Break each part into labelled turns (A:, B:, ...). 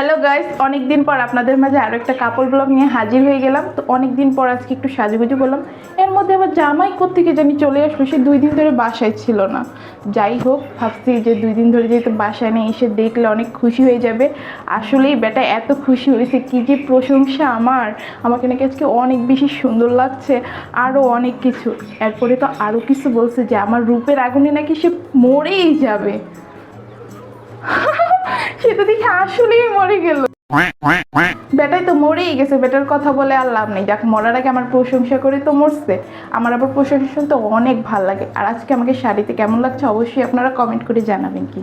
A: Hello guys অনেক দিন পর আপনাদের মাঝে আরও একটা কাপড় ব্লগ নিয়ে হাজির হয়ে গেলাম। তো অনেক দিন পর আজকে একটু সাজুগুজু করলাম। এর মধ্যে আবার জামাই কোত্থেকে জানি চলে আসলো, সে দুই দিন ধরে বাসায় ছিল না। যাই হোক, ভাবছি যে দুই দিন ধরে যেহেতু বাসায় নেই, এসে দেখলে অনেক খুশি হয়ে যাবে। আসলেই বেটা, এত খুশি হয়েছে। কি যে প্রশংসা আমার। আমাকে নাকি আজকে অনেক বেশি সুন্দর লাগছে আরও অনেক কিছু। এরপরে তো আরও কিছু বলছে যে, আমার রূপের আগুনে নাকি সে মরেই যাবে। সেটা দেখে আসলেই মরে গেল। বেটাই তো মরেই গেছে বেটার কথা বলে আর লাভ নেই। যাক মরার আগে আমার প্রশংসা করে তো মরছে। আমার আবার প্রশংসা শুনতে অনেক ভালো লাগে। আর আজকে আমাকে শাড়িতে কেমন লাগছে অবশ্যই আপনারা কমেন্ট করে জানাবেন কি।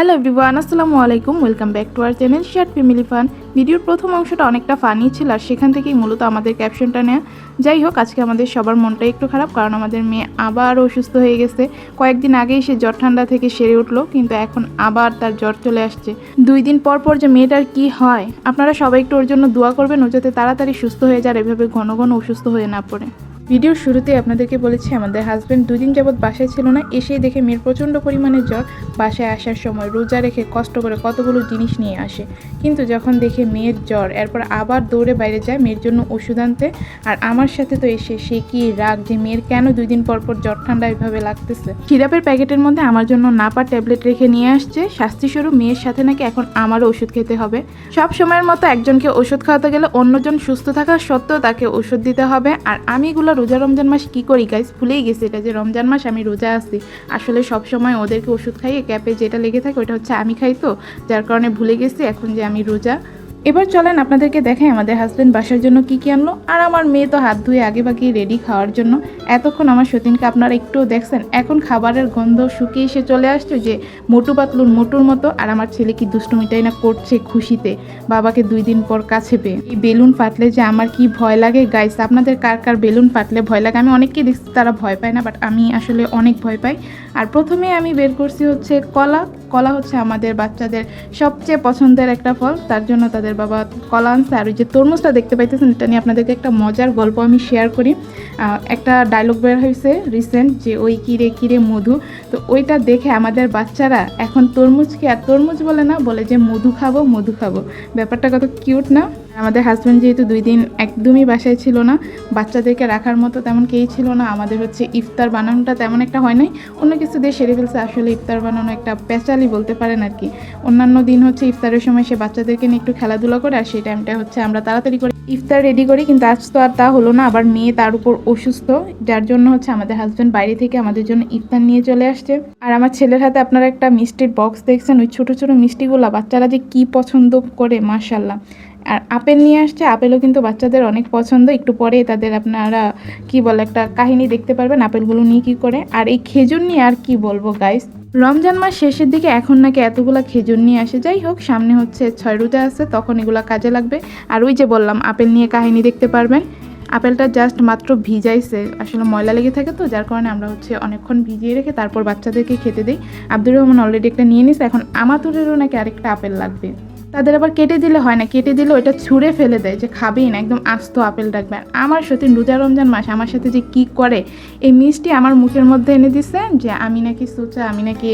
A: হ্যালো এভরিওয়ান, আসসালামু আলাইকুম। Welcome back to our channel shirt family fun. ভিডিওর প্রথম অংশটা অনেকটা ফানি ছিল আর সেখান থেকেই মূলত আমাদের ক্যাপশনটা নেওয়া যাই হোক, আজকে আমাদের সবার মনটা একটু খারাপ কারণ আমাদের মেয়ে আবার অসুস্থ হয়ে গেছে। কয়েকদিন আগেই সে জ্বর ঠান্ডা থেকে সেরে উঠল, কিন্তু এখন আবার তার জ্বর চলে আসছে। দুই দিন পর পর যে মেয়েটার কি হয়, আপনারা সবাই একটু ওর জন্য দোয়া করবেন, ও যাতে তাড়াতাড়ি সুস্থ হয়ে যায় এভাবে ঘন ঘন অসুস্থ হয়ে না পড়ে। ভিডিওর শুরুতে আপনাদেরকে বলেছি, আমাদের হাজব্যান্ড দুদিন যাবৎ বাসায় ছিল না, এসেই দেখে মেয়ের প্রচণ্ড পরিমাণে জ্বর। বাসায় আসার সময় রোজা রেখে কষ্ট করে কতগুলো জিনিস নিয়ে আসে। কিন্তু যখন দেখে মেয়ের জ্বর, এরপর আবার দৌড়ে বাইরে যায়, মেয়ের জন্য ওষুধ আনতে। আর আমার সাথে তো এসে সে কি রাগ যে মেয়ের কেন দুই দিন পর পর জ্বর ঠান্ডা এভাবে লাগতেছে? সিরাপের প্যাকেটের মধ্যে আমার জন্য নাপা ট্যাবলেট রেখে নিয়ে আসছে। শাস্তিস্বরূপ মেয়ের সাথে নাকি এখন আমারও ওষুধ খেতে হবে। সব সময়ের মতো একজনকে ওষুধ খাওয়াতে গেলে অন্যজন সুস্থ থাকা সত্ত্বেও তাকে ওষুধ দিতে হবে। আর আমি এগুলো রোজা রমজান মাস কি করি গাইস ভুলেই গেছি এটা যে রমজান মাস আমি রোজা আসি আসলে সব সময় ওদেরকে ওষুধ খাইয়ে ক্যাপে যেটা লেগে থাকে ওটা হচ্ছে আমি খাই তো, যার কারণে ভুলে গেছি এখন যে আমি রোজা এবার চলেন আপনাদেরকে দেখাই আমাদের হাজব্যান্ড বাসার জন্য কি কি আনলো। আর আমার মেয়ে তো হাত ধুয়ে আগে বাকি রেডি খাওয়ার জন্য। এতক্ষণ আমার সতীনকে আপনারা একটুও দেখছেন। এখন খাবারের গন্ধ শুকিয়ে এসে চলে আসছে যে মোটু পাতলুর মোটুর মতো। আর আমার ছেলে কি দুষ্টুমিটাই না করছে খুশিতে। বাবাকে দুই দিন পর কাছে পেয়ে। এই বেলুন ফাটলে যে আমার কি ভয় লাগে? গাইস আপনাদের কার কার বেলুন ফাটলে ভয় লাগে? আমি অনেককেই দেখছি তারা ভয় পায় না বাট আমি আসলে অনেক ভয় পাই। আর প্রথমে আমি বের করছি হচ্ছে কলা। কলা হচ্ছে আমাদের বাচ্চাদের সবচেয়ে পছন্দের একটা ফল। তার জন্য তাদের বাবা কলা আনছে। আর ওই যে তরমুজটা দেখতে পাইতেছেন, এটা নিয়ে আপনাদেরকে একটা মজার গল্প আমি শেয়ার করি। একটা ডায়লগ বের হয়েছে রিসেন্ট যে ওই কিরে কিরে মধু। তো ওইটা দেখে আমাদের বাচ্চারা এখন তরমুজকে আর তরমুজ বলে না, বলে যে মধু খাব মধু খাব। ব্যাপারটা কত কিউট না? আমাদের হাজব্যান্ড যেহেতু দুই দিন একদমই বাসায় ছিল না, বাচ্চাদেরকে রাখার মতো তেমন কেই ছিল না, আমাদের হচ্ছে ইফতার বানানোটা তেমন একটা হয় নাই। অন্য কিছু দিয়ে সেরে ফেলছে, আসলে ইফতার বানানো একটা পেঁচালি বলতে পারেন আর কি। অন্যান্য দিন হচ্ছে ইফতারের সময় সে বাচ্চাদেরকে নিয়ে একটু খেলাধুলা করে, আর সেই টাইমটা হচ্ছে আমরা তাড়াতাড়ি করে ইফতার রেডি করি, কিন্তু আজ তো আর তা হলো না, আবার মেয়ে তার উপর অসুস্থ, যার জন্য হচ্ছে আমাদের হাজব্যান্ড বাইরে থেকে আমাদের জন্য ইফতার নিয়ে চলে আসছে। আর আমার ছেলের হাতে আপনারা একটা মিষ্টির বক্স দেখছেন, ওই ছোট ছোট মিষ্টিগুলো বাচ্চারা যে কি পছন্দ করে মার্শাল্লাহ আর আপেল নিয়ে আসছে, আপেলও কিন্তু বাচ্চাদের অনেক পছন্দ। একটু পরে তাদের আপনারা, কি বলে, একটা কাহিনী দেখতে পারবেন আপেলগুলো নিয়ে কি করে। আর এই খেজুর নিয়ে আর কি বলব গাইস রমজান মাস শেষের দিকে এখন নাকি এতগুলা খেজুর নিয়ে আসে। যাই হোক, সামনে হচ্ছে ছয় রোজা আছে, তখন এগুলো কাজে লাগবে। আর ওই যে বললাম, আপেল নিয়ে কাহিনী দেখতে পারবেন। আপেলটা জাস্ট মাত্র ভিজাইছে। আসলে ময়লা লেগে থাকে তো, যার কারণে আমরা হচ্ছে অনেকক্ষণ ভিজিয়ে রেখে তারপর বাচ্চাদেরকে খেতে দিই। আব্দুর রহমান অলরেডি একটা নিয়ে নিছে, এখন আমাতুরেরও নাকি আরেকটা আপেল লাগবে। তাদের আবার কেটে দিলে হয় না, কেটে দিলে ওটা ছুঁড়ে ফেলে দেয় যে খাবেই না, একদম আস্ত আপেল রাখবে আমার সাথে রোজা রমজান মাস, আমার সাথে যে কি করে, এই মিষ্টি আমার মুখের মধ্যে এনে দিচ্ছে যে আমি নাকি সোচা, আমি নাকি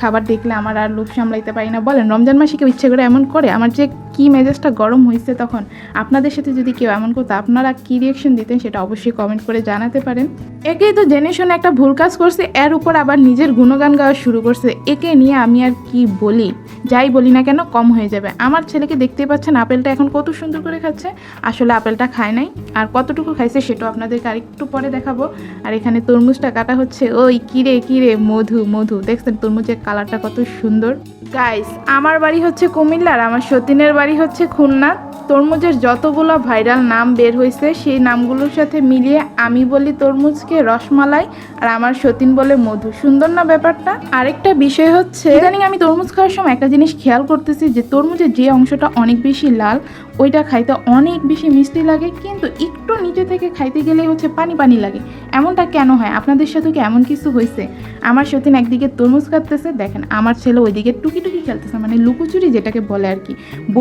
A: খাবার দেখলে আমার আর লোভ সামলাইতে পারি না। বলেন, রমজান মাসে কেউ ইচ্ছে করে এমন করে? আমার যে কি মেজাজটা গরম হয়েছে তখন? আপনাদের সাথে যদি কেউ এমন করতো, আপনারা কি রিয়েকশন দিতেন সেটা অবশ্যই কমেন্ট করে জানাতে পারেন। একেই তো জেনে শুনে একটা ভুল কাজ করছে, এর উপর আবার নিজের গুণগান গাওয়া শুরু করছে। একে নিয়ে আমি আর কি বলি? যাই বলি না কেন, কম হয়ে যাবে। আমার ছেলেকে দেখতেই পাচ্ছেন, আপেলটা এখন কত সুন্দর করে খাচ্ছে। আসলে আপেলটা খায় নাই। আর কতটুকু খাইছে সেটাও আপনাদেরকে আরেকটু পরে দেখাবো। আর এখানে তরমুজটা কাটা হচ্ছে। ওই কিরে কিরে, মধু মধু। দেখছেন তরমুজের কালারটা কত সুন্দর। গাইস আমার বাড়ি হচ্ছে কুমিল্লার, আমার সতীনের বাড়ি হচ্ছে খুলনা। তরমুজের যতগুলো ভাইরাল নাম বের হয়েছে সেই নামগুলোর সাথে মিলিয়ে আমি বলি তরমুজকে রসমালাই আর আমার সতীন বলে মধু। সুন্দর না ব্যাপারটা? আরেকটা বিষয় হচ্ছে, ইদানিং আমি তরমুজ খাওয়ার সময় একটা জিনিস খেয়াল করতেছি যে তরমুজের যে অংশটা অনেক বেশি লাল, ওইটা খাইতে অনেক বেশি মিষ্টি লাগে, কিন্তু একটু নিচে থেকে খাইতে গেলেই হচ্ছে পানি পানি লাগে। এমনটা কেন হয়? আপনাদের সাথে কি এমন কিছু হয়েছে আমার সতীন একদিকে তরমুজ কাটতেছে, দেখেন আমার ছেলে ওইদিকে টুকি টুকি খেলতেছে মানে লুকোচুরি যেটাকে বলে আর কি।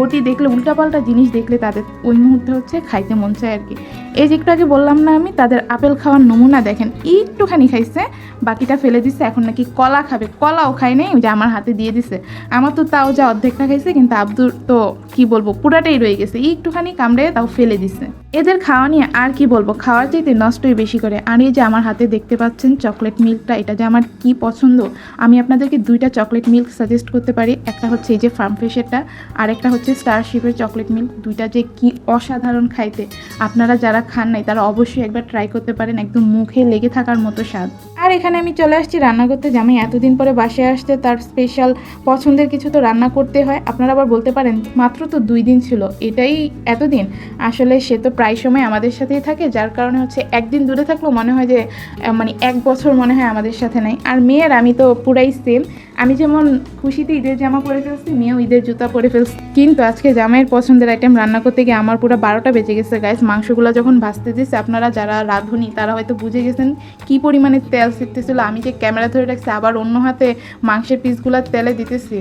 A: বটি দেখলে উল্টাপাল্টা জিনিস দেখলে তাদের ওই মুহূর্তে হচ্ছে খাইতে মন চায় আর কি। এই যে একটু আগে বললাম না আমি, তাদের আপেল খাওয়ার নমুনা দেখেন, একটুখানি খাইছে, বাকিটা ফেলে দিছে, এখন নাকি কলা খাবে। কলাও খায় নাই যে আমার হাতে দিয়ে দিছে। আমার তো তাও যা অর্ধেকটা খাইছে, কিন্তু আব্দুর তো কি বলব, পুরাটাই রয়ে গেছে। একটুখানি কামড়ে তাও ফেলে দিছে। এদের খাওয়া নিয়ে আর কি বলব, খাওয়ার চাইতে নষ্টই বেশি করে। আর এই যে আমার হাতে দেখতে পাচ্ছেন চকলেট মিল্কটা, এটা যে আমার কি পছন্দ, আমি আপনাদেরকে দুইটা চকলেট মিল্ক সাজেস্ট করতে পারি। একটা হচ্ছে এই যে ফার্ম ফ্রেশেরটা আর একটা হচ্ছে স্টারশিপের চকলেট মিল্ক। দুইটা যে কি অসাধারণ খাইতে। আপনারা যারা খান নাই তারা অবশ্যই একবার ট্রাই করতে পারেন একদম মুখে লেগে থাকার মতো স্বাদ। আর এখানে আমি চলে আসছি রান্না করতে। জামাই এতদিন পরে বাসায় আসতে তার স্পেশাল পছন্দের কিছু তো রান্না করতে হয়। আপনারা আবার বলতে পারেন, মাত্র তো দুই দিন ছিল, এটাই এতদিন। আসলে সে তো প্রায় সময় আমাদের সাথেই থাকে, যার কারণে হচ্ছে একদিন দূরে থাকলেও মনে হয় যে মানে এক বছর মনে হয় আমাদের সাথে নাই। আর মেয়ের আমি তো পুরাই সেম আমি যেমন খুশিতে ঈদের জামা পরে ফেলছি, মেয়েও ঈদের জুতা পরে ফেলছি। কিন্তু আজকে জামাইয়ের পছন্দের আইটেম রান্না করতে গিয়ে আমার পুরো বারোটা বেজে গেছে গাইস মাংসগুলো যখন ভাজতে দিচ্ছে আপনারা যারা রাঁধুনি, তারা হয়তো বুঝে গেছেন কি পরিমাণে তেল ছিটতেছিল আমি যে ক্যামেরা ধরে রাখছি, আবার অন্য হাতে মাংসের পিসগুলো তেলে দিতেছি।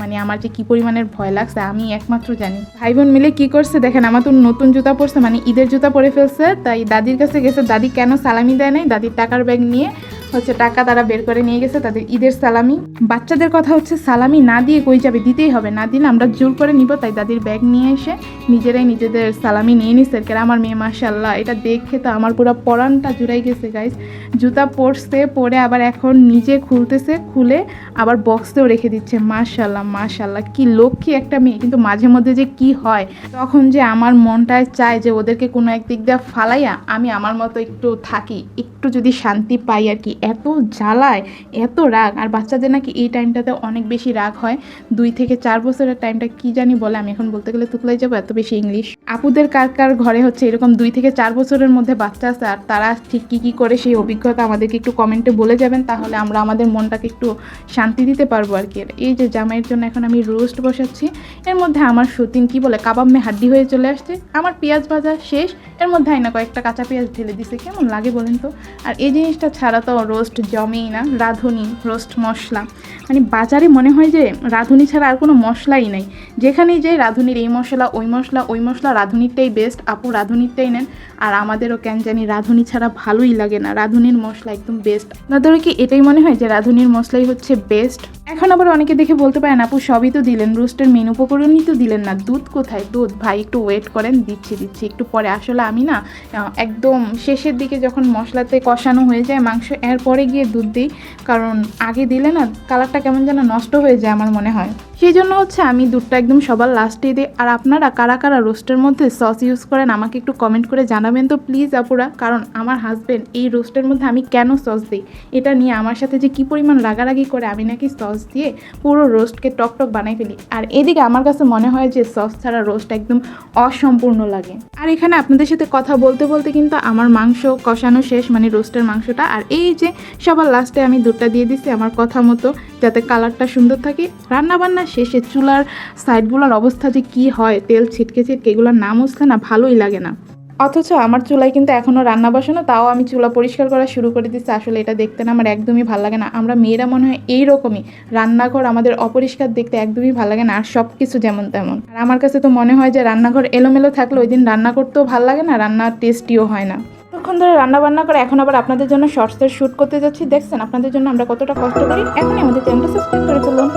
A: মানে আমার যে কি পরিমাণের ভয় লাগছে, আমি একমাত্র জানি। ভাই বোন মিলে কি করছে, দেখেন আমার তো নতুন জুতা পরছে মানে ঈদের জুতা পরে ফেলছে, তাই দাদির কাছে গেছে, দাদি কেন সালামি দেয় নাই? দাদির টাকার ব্যাগ নিয়ে হচ্ছে টাকা তারা বের করে নিয়ে গেছে তাদের ঈদের সালামি। বাচ্চাদের কথা হচ্ছে সালামি না দিয়ে কই যাবে, দিতেই হবে। না দিলে আমরা জোর করে নিব, তাই দাদির ব্যাগ নিয়ে এসে নিজেরাই নিজেদের সালামি নিয়ে নিছে। কেন আমার মেয়ে মাশাল্লাহ এটা দেখে তো আমার পুরো পরানটা জুড়াই গেছে গাইজ জুতা পরছে, পরে আবার এখন নিজে খুলতেছে, খুলে আবার বক্সেও রেখে দিচ্ছে। মাশাল্লাহ মাশাল্লাহ কি লক্ষ্মী একটা মেয়ে। কিন্তু মাঝে মধ্যে যে কি হয়, তখন যে আমার মনটায় চায় যে ওদেরকে কোনো একদিক দিয়ে ফালাইয়া আমি আমার মতো একটু থাকি, একটু যদি শান্তি পাই আর কি। এত জ্বালায়, এত রাগ। আর বাচ্চাদের নাকি এই টাইমটাতে অনেক বেশি রাগ হয়। দুই থেকে চার বছরের টাইমটা কি জানি বলে, আমি এখন বলতে গেলে তুতলাই যাব, এত বেশি ইংলিশ আপুদের কার কার ঘরে হচ্ছে এরকম দুই থেকে চার বছরের মধ্যে বাচ্চা আছে, আর তারা ঠিক কী কী করে সেই অভিজ্ঞতা আমাদেরকে একটু কমেন্টে বলে যাবেন, তাহলে আমরা আমাদের মনটাকে একটু শান্তি দিতে পারব আর কি। এই যে জামাইয়ের জন্য এখন আমি রোস্ট বসাচ্ছি, এর মধ্যে আমার সতীন কি বলে, কাবাব মে হাড্ডি হয়ে চলে আসছে। আমার পেঁয়াজ ভাজা শেষ, এর মধ্যে আইনা কয়েকটা কাঁচা পেঁয়াজ ঢেলে দিছে, কেমন লাগে বলেন তো? আর এই জিনিসটা ছাড়া তো রোস্ট জমেই না, রাঁধুনি রোস্ট মশলা। মানে বাজারে মনে হয় যে রাঁধুনি ছাড়া আর কোনো মশলাই নাই। যেখানেই যাই রাঁধুনির এই মশলা, ওই মশলা ওই মশলা, রাঁধুনিরটাই বেস্ট আপু রাঁধুনিরটাই নেন। আর আমাদেরও কেন জানি রাঁধুনি ছাড়া ভালোই লাগে না, রাঁধুনির মশলা একদম বেস্ট আপনাদেরও কি এটাই মনে হয় যে রাঁধুনির মশলাই হচ্ছে বেস্ট এখন আবার অনেকে দেখে বলতে পারেন, আপু সবই তো দিলেন রোস্টের মেনু উপকরণই তো দিলেন না। দুধ কোথায়? দুধ, ভাই একটু ওয়েট করেন, দিচ্ছি দিচ্ছি। একটু পরে, আসলে আমি না একদম শেষের দিকে যখন মশলাতে কষানো হয়ে যায়, মাংস এরপরে গিয়ে দুধ দিই, কারণ আগে দিলে না কালারটা কেমন যেন নষ্ট হয়ে যায় আমার মনে হয়। সেই জন্য হচ্ছে আমি দুধটা একদম সবার লাস্টে দিই। আর আপনারা কারা কারা রোস্টের মধ্যে সস ইউজ করেন আমাকে একটু কমেন্ট করে জানাবেন তো প্লিজ আপুরা, কারণ আমার হাজবেন্ড এই রোস্টের মধ্যে আমি কেন সস দিই? এটা নিয়ে আমার সাথে যে কী পরিমাণ রাগারাগি করে আমি নাকি সস দিয়ে পুরো রোস্টকে টক টক বানাই ফেলি। আর এদিকে আমার কাছে মনে হয় যে সস ছাড়া রোস্ট একদম অসম্পূর্ণ লাগে। আর এখানে আপনাদের সাথে কথা বলতে বলতে কিন্তু আমার মাংস কষানো শেষ মানে রোস্টের মাংসটা। আর এই যে সবার লাস্টে আমি দুধটা দিয়ে দিচ্ছি আমার কথা মতো, যাতে কালারটা সুন্দর থাকে। রান্না বান্না শেষে চুলার সাইডগুলোর অবস্থা যে কি হয়, তেল ছিটকে ছিটকে এগুলোর নাম উঠলে না, ভালোই লাগে না। অথচ আমার চুলায় কিন্তু এখনও রান্না বসানো, তাও আমি চুলা পরিষ্কার করা শুরু করে দিচ্ছি আসলে এটা দেখতে না আমার একদমই ভালো লাগে না। আমরা মেয়েরা মনে হয় এইরকমই। রান্নাঘর আমাদের অপরিষ্কার দেখতে একদমই ভালো লাগে না, আর সব কিছু যেমন তেমন। আর আমার কাছে তো মনে হয় যে রান্নাঘর এলোমেলো থাকলে ওই দিন রান্না করতেও ভালো লাগে না রান্নার টেস্টিও হয় না। তখন ধরে রান্না বান্না করে এখন আবার আপনাদের জন্য শর্টসের শ্যুট করতে যাচ্ছি। দেখছেন, আপনাদের জন্য আমরা কতটা কষ্ট করি? এখনই আমাদের চ্যানেলটা সাবস্ক্রাইব করে ফেলুন।